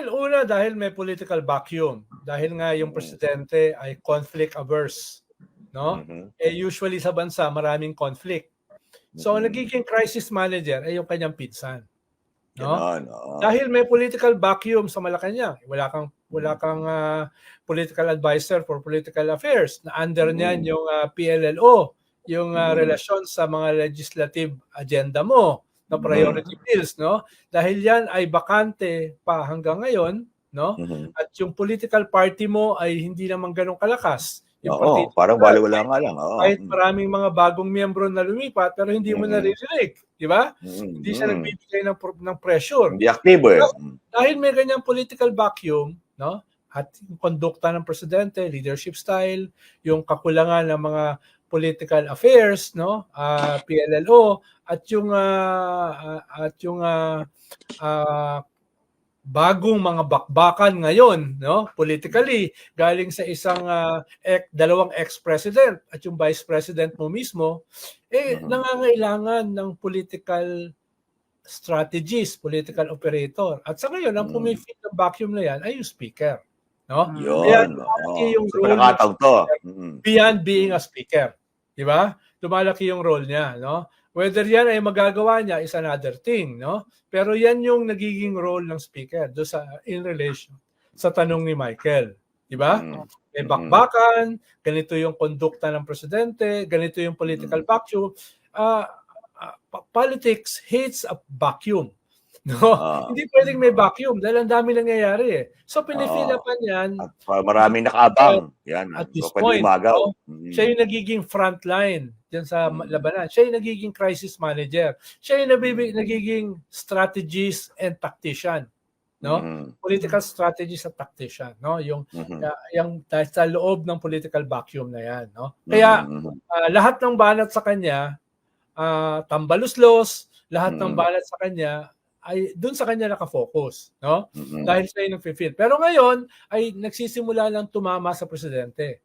Well, una dahil may political vacuum. Dahil nga yung presidente ay conflict averse, no? Mhm. Eh usually sa bansa maraming conflict. So Mhm. nagiging crisis manager ay yung kanyang pinsan. No? Ganon, oo. Dahil may political vacuum sa Malacanang. Wala kang wala kang ah, political advisor for political affairs. Na under Mhm. niyan yung ah, PLLO, yung ah, Mhm. relasyon sa mga legislative agenda mo, na Mhm. priority bills, no? Dahil yan ay bakante pa hanggang ngayon, no? Mhm. At yung political party mo ay hindi naman ganun kalakas. Yung Oo, parang baliwala nga lang. Oo. kahit maraming mga bagong miyembro na lumipat pero hindi mo Mhm. naririnig, di ba? Mhm. Hindi siya nagbibigay ng, ng pressure. Hindi aktibo eh. Dahil may ganyang political vacuum, no? At yung kondukta ng presidente, leadership style, yung kakulangan ng mga political affairs, no? Ah, PLLO at yung ah, at yung ah, ah, bagong mga bakbakan ngayon, no? Politically, galing sa isang ah, ek, dalawang ex-president at yung vice president mo mismo, eh Mhm. nangangailangan ng political strategist, political operator. At sa ngayon, ang Mm. pumifill ng vacuum na yan ay yung speaker. No? Yun. Kaya oo. lumalaki yung role pagkakataon to. Mhm. beyond being a speaker. Di ba? Lumalaki yung role niya. No? Whether yan ay magagawa niya is another thing. No? Pero yan yung nagiging role ng speaker do sa, in relation sa tanong ni Michael. Di ba? Mhm. May bakbakan, ganito yung kondukta ng presidente, ganito yung political vacuum. Ah, pa- politics hates a vacuum. No? Ah. Hindi pwedeng may vacuum dahil ang dami nangyayari eh. So Ah. pinifila pa niyan, At uh, maraming nakaabang. Yan. At this So, point, umagaw. no, Mhm. siya yung nagiging frontline diyan sa Mm. labanan. Siya yung nagiging crisis manager. Siya yung nabibi, nagiging strategist and tactician. No? Mhm. Political strategist at tactician. No? Yung, Mhm. uh, yung dahil sa loob ng political vacuum na yan. No? Kaya Mhm. ah, lahat ng banat sa kanya, ah, tambaluslos, lahat ng Mm. banat sa kanya ay doon sa kanya nakafocus, no? Mhm. Dahil siya yung nag-feel. Pero ngayon ay nagsisimula lang tumama sa presidente.